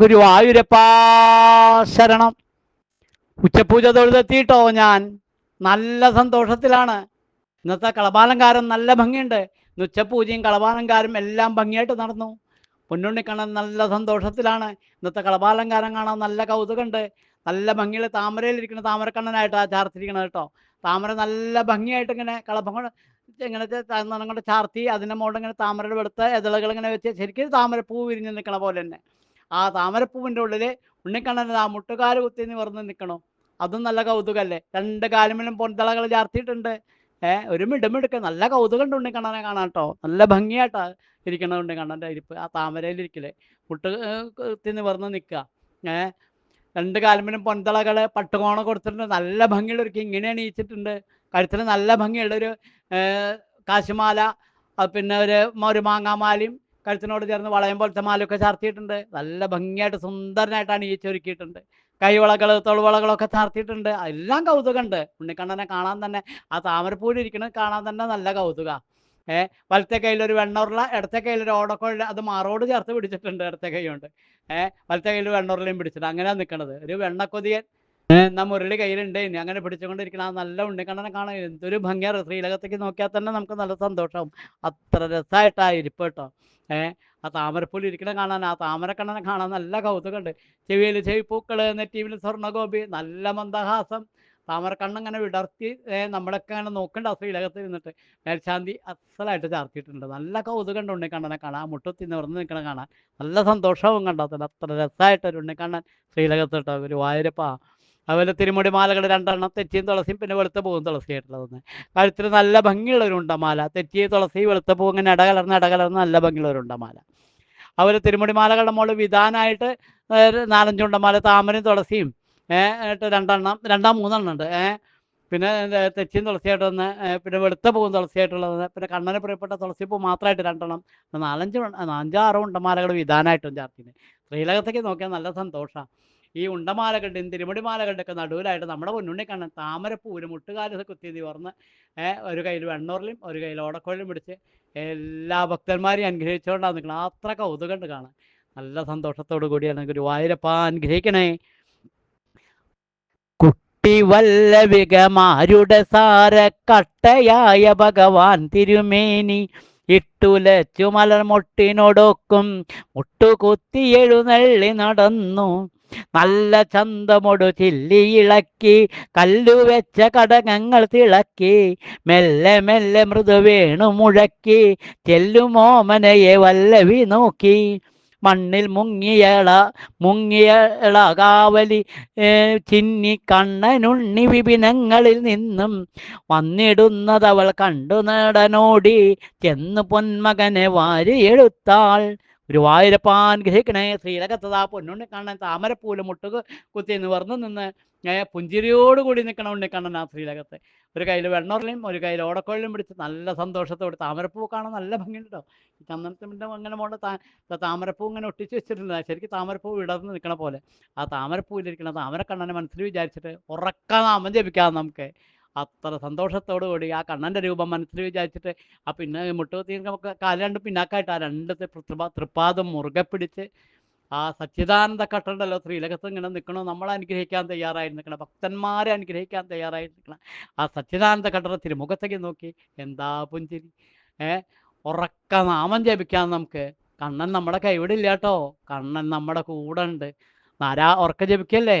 ഗുരുവായൂരപ്പ ശരണം. ഉച്ചപൂജ തൊഴുതെത്തിയിട്ടോ ഞാൻ. നല്ല സന്തോഷത്തിലാണ്. ഇന്നത്തെ കളഭാലങ്കാരം നല്ല ഭംഗിയുണ്ട്. ഇന്ന് ഉച്ചപൂജയും കളപാലങ്കാരും എല്ലാം ഭംഗിയായിട്ട് നടന്നു. പൊന്നുണ്ണിക്കണ്ണൻ നല്ല സന്തോഷത്തിലാണ്. ഇന്നത്തെ കളഭാലങ്കാരം കാണാൻ നല്ല കൗതുകമുണ്ട്. നല്ല ഭംഗിയിൽ താമരയിലിരിക്കുന്ന താമരക്കണ്ണനായിട്ടാണ് ചാർത്തിരിക്കണത് കേട്ടോ. താമര നല്ല ഭംഗിയായിട്ട് ഇങ്ങനെ കളഭം ഇങ്ങനെ നനം കൊണ്ട് ചാർത്തി അതിന്റെ മുകളിൽ ഇങ്ങനെ താമരയുടെ വെളുത്ത ഇതളകൾ ഇങ്ങനെ വെച്ച് ശരിക്കും താമരപ്പൂ വിരിഞ്ഞ് നിൽക്കണ പോലെ തന്നെ. ആ താമരപ്പൂവിന്റെ ഉള്ളിൽ ഉണ്ണിക്കണ്ണൻ ആ മുട്ടുകാൽ കുത്തി നിവർന്ന് നിൽക്കണോ അതും നല്ല കൗതുകമല്ലേ രണ്ട് കാലുമിലും പൊന്തളകൾ ചാർത്തിയിട്ടുണ്ട്. ഏ ഒരു മിടുമിടുക്ക്. നല്ല കൗതുകമുണ്ട് ഉണ്ണിക്കണ്ണനെ കാണാൻ കേട്ടോ നല്ല ഭംഗിയായിട്ടാ ഇരിക്കണത് ഉണ്ണിക്കണ്ണന്റെ ഇരിപ്പ് ആ താമരയിലിരിക്കലേ. മുട്ട് കുത്തി നിവർന്ന് നിൽക്കുക ഏ രണ്ട് കാലുമിലും പൊന്തളകൾ പട്ടുകോണ കൊടുത്തിട്ടുണ്ട്. നല്ല ഭംഗിയുള്ള ഒരുക്കി ഇങ്ങനെ എണീച്ചിട്ടുണ്ട്. കഴുത്തിന് നല്ല ഭംഗിയുള്ള ഒരു കാശുമാല പിന്നെ ഒരു ഒരു മാങ്ങാമാലയും കഴുത്തിനോട് ചേർന്ന് വളയം പോലത്തെ മാലയൊക്കെ ചാർത്തിയിട്ടുണ്ട്. നല്ല ഭംഗിയായിട്ട് സുന്ദരനായിട്ടാണ് ഈ ചൊരുക്കിയിട്ടുണ്ട്. കൈവളകൾ തൊളുവളകളൊക്കെ ചാർത്തിയിട്ടുണ്ട്. എല്ലാം കൗതുകമുണ്ട് ഉണ്ണിക്കണ്ണനെ കാണാൻ തന്നെ ആ താമരപ്പൂവിൽ ഇരിക്കുന്നത് കാണാൻ തന്നെ നല്ല കൗതുക. ഏഹ് വലത്തെ കയ്യിലൊരു വെണ്ണുരുള ഇടത്തെ കയ്യിലൊരു ഓടക്കോഴ അത് മാറോട് ചേർത്ത് പിടിച്ചിട്ടുണ്ട് ഇടത്തെ കൈ കൊണ്ട്. ഏഹ് വലത്തെ കയ്യിൽ വെണ്ണുരുളയും പിടിച്ചിട്ടുണ്ട്. അങ്ങനെയാണ് നിൽക്കുന്നത് ഒരു വെണ്ണക്കൊതിയൻ എന്നാ മുരളി കയ്യിലുണ്ട്. ഇനി അങ്ങനെ പിടിച്ചുകൊണ്ടിരിക്കണം ആ നല്ല ഉണ്ണിക്കണ്ണനെ കാണാൻ എന്തൊരു ഭംഗിയാണ് ശ്രീലകത്തേക്ക് നോക്കിയാൽ തന്നെ നമുക്ക് നല്ല സന്തോഷമാവും അത്ര രസമായിട്ടാ ഇരിപ്പ് കേട്ടോ. ഏഹ് ആ താമരപ്പൂൽ ഇരിക്കണം കാണാൻ ആ താമരക്കണ്ണനെ കാണാൻ നല്ല കൗതുകമുണ്ട്. ചെവിയിൽ ചെവിപ്പൂക്കൾ നെറ്റീവിൽ സ്വർണഗോപി നല്ല മന്ദഹാസം. താമരക്കണ്ണങ്ങനെ വിടർത്തി നമ്മളൊക്കെ അങ്ങനെ നോക്കണ്ട ശ്രീലകത്തിൽ ശ്രീലകത്ത് ഇരുന്നിട്ട്. മേൽശാന്തി അസലായിട്ട് ചാർത്തിയിട്ടുണ്ട്. നല്ല കൗതുകമുണ്ട് ഉണ്ണിക്കണ്ണനെ കാണാൻ. മുട്ടത്തി നിവർന്ന് നിൽക്കണം കാണാൻ. നല്ല സന്തോഷവും കണ്ടോ? അത്ര രസമായിട്ടൊരു ഉണ്ണിക്കണ്ണൻ ശ്രീലകത്ത് കേട്ടോ. ഒരു വായൂരപ്പ. അതുപോലെ തിരുമുടി മാലകൾ രണ്ടെണ്ണം തെറ്റിയും തുളസിയും പിന്നെ വെളുത്ത പൂവും തുളസിയായിട്ടുള്ളത് കഴുത്തിൽ നല്ല ഭംഗിയുള്ള മാല. ഉണ്ടമാല തെറ്റി തുളസി വെളുത്ത പൂവ് ഇങ്ങനെ ഇടകലർന്ന് ഇടകലർന്ന് നല്ല ഭംഗിയുള്ള മാല. അതുപോലെ തിരുമുടി മാലകളുടെ മുകളിൽ വിധാനമായിട്ട് നാലഞ്ചുണ്ടമാല താമരയും തുളസിയും ഏഹ് രണ്ടെണ്ണം രണ്ടാം മൂന്നെണ്ണം ഉണ്ട് ഏഹ് പിന്നെ തെച്ചിയും തുളസിയായിട്ട് വന്ന് പിന്നെ വെളുത്ത പൂവും തുളസിയായിട്ടുള്ളത് പിന്നെ കണ്ണന് പ്രിയപ്പെട്ട തുളസിപ്പൂ മാത്രമായിട്ട് രണ്ടെണ്ണം നാലഞ്ച് അഞ്ചാറ് ഉണ്ടമാലകൾ വിധാനമായിട്ടും ചാർത്തിന് ശ്രീലകത്തേക്ക് നോക്കിയാൽ നല്ല സന്തോഷമാണ് ഈ ഉണ്ടമാലകളുടെയും തിരുമുടി മാലകളുടെ ഒക്കെ നടുവിലായിട്ട് നമ്മുടെ പൊന്നുണ്ണി കണ്ണൻ താമരപ്പൂവിന് മുട്ടുകാലത്ത് കുത്തി നിവർന്ന് ഒരു കയ്യിൽ വെണ്ണൂറിലും ഒരു കയ്യിൽ ഓടക്കോഴിലും പിടിച്ച് എല്ലാ ഭക്തന്മാരെയും അനുഗ്രഹിച്ചുകൊണ്ടാണ് നിൽക്കുന്നത് അത്ര കൗതുകണ്ട് കാണാൻ. നല്ല സന്തോഷത്തോടു കൂടിയാണ് ഒരു ഗുരുവായൂരപ്പ അനുഗ്രഹിക്കണേ. കുട്ടിവല്ലവികമാരുടെ സാര കട്ടയായ ഭഗവാൻ തിരുമേനി ഇട്ടുലച്ചു മലർമൊട്ടിനോടൊക്കും മുട്ടുകുത്തി എഴുന്നള്ളി നടന്നു. നല്ല ചന്തമൊടു ചില്ലി ഇളക്കി കല്ലുവെച്ച കടകങ്ങൾ തിളക്കി മെല്ലെ മെല്ലെ മൃദുവേണു മുഴക്കി ചെല്ലുമോമനയെ വല്ലവി നോക്കി. മണ്ണിൽ മുങ്ങിയള മുങ്ങിയള കാവലി ചിന്നി കണ്ണനുണ്ണി വിപിനങ്ങളിൽ നിന്നും വന്നിടുന്നതവൾ കണ്ടു നേടനോടി ചെന്ന് പൊന്മകനെ വാരിയെടുത്താൾ ഗുരുവായൂരപ്പാൻ ഗ്രഹിക്കണേ ശ്രീലകത്തതാ പൊന്നുണ്ണി കണ്ണൻ താമരപ്പൂല മുട്ടുക കുത്തി എന്ന് പറഞ്ഞു നിന്ന് പുഞ്ചിരിയോടുകൂടി നിൽക്കണ ഉണ്ണിക്കണ്ണൻ ആ ശ്രീലകത്ത്. ഒരു കയ്യിൽ വെണ്ണൂറിലും ഒരു കയ്യിൽ ഓടക്കോളിലും പിടിച്ച് നല്ല സന്തോഷത്തോടെ താമരപ്പൂ കാണാൻ നല്ല ഭംഗിയുണ്ടോ? ഈ ചന്ദനത്തിന്റെ അങ്ങനെ മോളെ താ താമരപ്പൂ ഇങ്ങനെ ഒട്ടിച്ച് വെച്ചിട്ടുണ്ട്. ശരിക്കും താമരപ്പൂ വിടർന്ന് നിൽക്കണ പോലെ. ആ താമരപ്പൂവിലിരിക്കണ താമരക്കണ്ണനെ മനസ്സിൽ വിചാരിച്ചിട്ട് ഉറക്കാൻ നാമം ജപിക്കാം നമുക്ക്. അത്ര സന്തോഷത്തോടു കൂടി ആ കണ്ണന്റെ രൂപം മനസ്സിൽ വിചാരിച്ചിട്ട് ആ പിന്നെ മുട്ടുകുത്തി നമുക്ക് കാൽ രണ്ട് പിന്നാക്കായിട്ട് ആ രണ്ട് തൃപാ- തൃപ്പാദം മുറുകെ പിടിച്ച് ആ സച്ചിദാനന്ദ കട്ടുണ്ടല്ലോ ശ്രീലകത്ത് ഇങ്ങനെ നിൽക്കണോ നമ്മളെ അനുഗ്രഹിക്കാൻ തയ്യാറായി നിൽക്കണം ഭക്തന്മാരെ അനുഗ്രഹിക്കാൻ തയ്യാറായി നിൽക്കണം ആ സച്ചിദാനന്ദ കട്ടറ തിരുമുഖത്തേക്ക് നോക്കി എന്താ പുഞ്ചിരി? ഏ? ഉറക്ക നാമം ജപിക്കാം നമുക്ക് കണ്ണൻ നമ്മുടെ കൈവിടില്ല കേട്ടോ കണ്ണൻ നമ്മുടെ കൂടെ ഉണ്ട് നാരാ ഉറക്ക ജപിക്കല്ലേ?